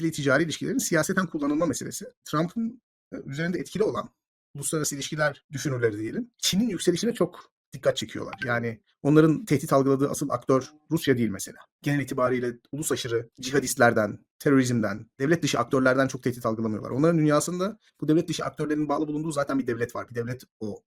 ikili ticari ilişkilerin siyaseten kullanılma meselesi. Trump'ın e, üzerinde etkili olan uluslararası ilişkiler düşünürleri diyelim. Çin'in yükselişine çok dikkat çekiyorlar. Yani onların tehdit algıladığı asıl aktör Rusya değil mesela. Genel itibariyle ulus aşırı cihadistlerden, terörizmden, devlet dışı aktörlerden çok tehdit algılamıyorlar. Onların dünyasında bu devlet dışı aktörlerin bağlı bulunduğu zaten bir devlet var. Bir devlet o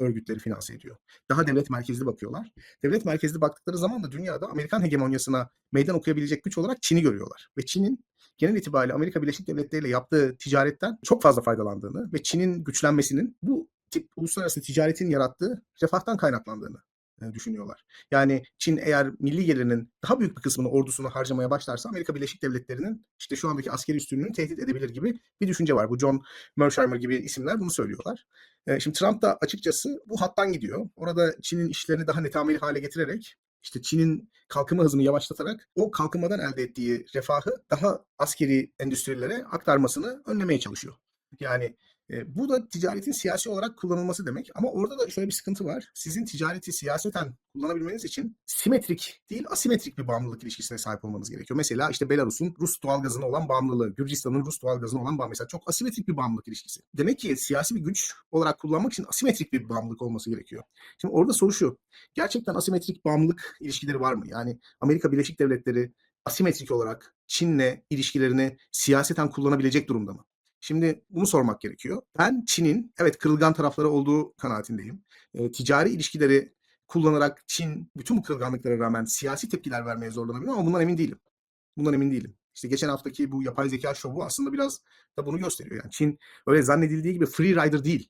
örgütleri finanse ediyor. Daha devlet merkezli bakıyorlar. Devlet merkezli baktıkları zaman da dünyada Amerikan hegemonyasına meydan okuyabilecek güç olarak Çin'i görüyorlar. Ve Çin'in genel itibariyle Amerika Birleşik Devletleri ile yaptığı ticaretten çok fazla faydalandığını ve Çin'in güçlenmesinin bu tip uluslararası ticaretin yarattığı refahtan kaynaklandığını e, düşünüyorlar. Yani Çin eğer milli gelirinin daha büyük bir kısmını ordusuna harcamaya başlarsa Amerika Birleşik Devletleri'nin işte şu andaki askeri üstünlüğünü tehdit edebilir gibi bir düşünce var. Bu John Mersheimer gibi isimler bunu söylüyorlar. E, Şimdi Trump da açıkçası bu hattan gidiyor. Orada Çin'in işlerini daha netameli hale getirerek işte Çin'in kalkınma hızını yavaşlatarak o kalkınmadan elde ettiği refahı daha askeri endüstrilere aktarmasını önlemeye çalışıyor. Yani e, bu da ticaretin siyasi olarak kullanılması demek. Ama orada da şöyle bir sıkıntı var. Sizin ticareti siyaseten kullanabilmeniz için simetrik değil asimetrik bir bağımlılık ilişkisine sahip olmanız gerekiyor. Mesela işte Belarus'un Rus doğalgazına olan bağımlılığı, Gürcistan'ın Rus doğalgazına olan bağımlılığı. Mesela çok asimetrik bir bağımlılık ilişkisi. Demek ki siyasi bir güç olarak kullanmak için asimetrik bir bağımlılık olması gerekiyor. Şimdi orada soru şu. Gerçekten asimetrik bağımlılık ilişkileri var mı? Yani Amerika Birleşik Devletleri asimetrik olarak Çin'le ilişkilerini siyaseten kullanabilecek durumda mı? Şimdi bunu sormak gerekiyor. Ben Çin'in evet kırılgan tarafları olduğu kanaatindeyim. E, ticari ilişkileri kullanarak Çin bütün bu kırılganlıklara rağmen siyasi tepkiler vermeye zorlanabilir ama bundan emin değilim. Bundan emin değilim. İşte geçen haftaki bu yapay zeka şovu aslında biraz da bunu gösteriyor. Yani Çin öyle zannedildiği gibi free rider değil.